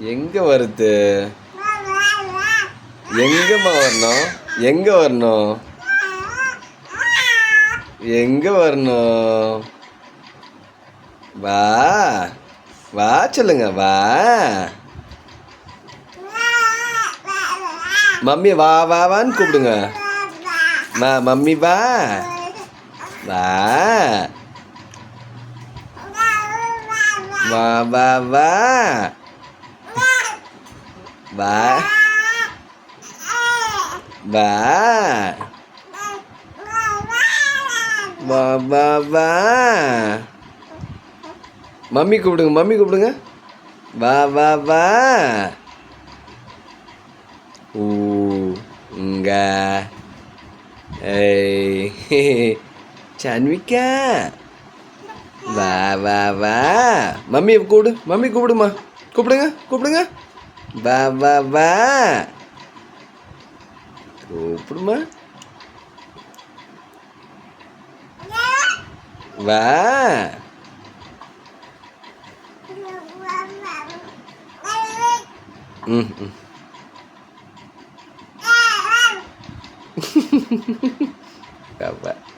எங்க வருது? எங்கம்மா வரணும்? எங்கே வரணும்? எங்கே வரணும்? வா. வா சொல்லுங்க வா. மம்மி வா வா வான்னு கூப்பிடுங்க. மா மம்மி வா. வா. வா வா வா. வா வா வா வா வா மம்மி கூப்பிடுங்க மம்மி கூப்பிடுங்க. வா வா வா ஊ இங்க ஏய் வா வா வா மம்மி கூப்பிடு மம்மி கூப்பிடுமா? கூப்பிடுங்க கூப்பிடுங்க. Vá, vá, vá. Trupma. Vá. Hum, hum. Vá, vá.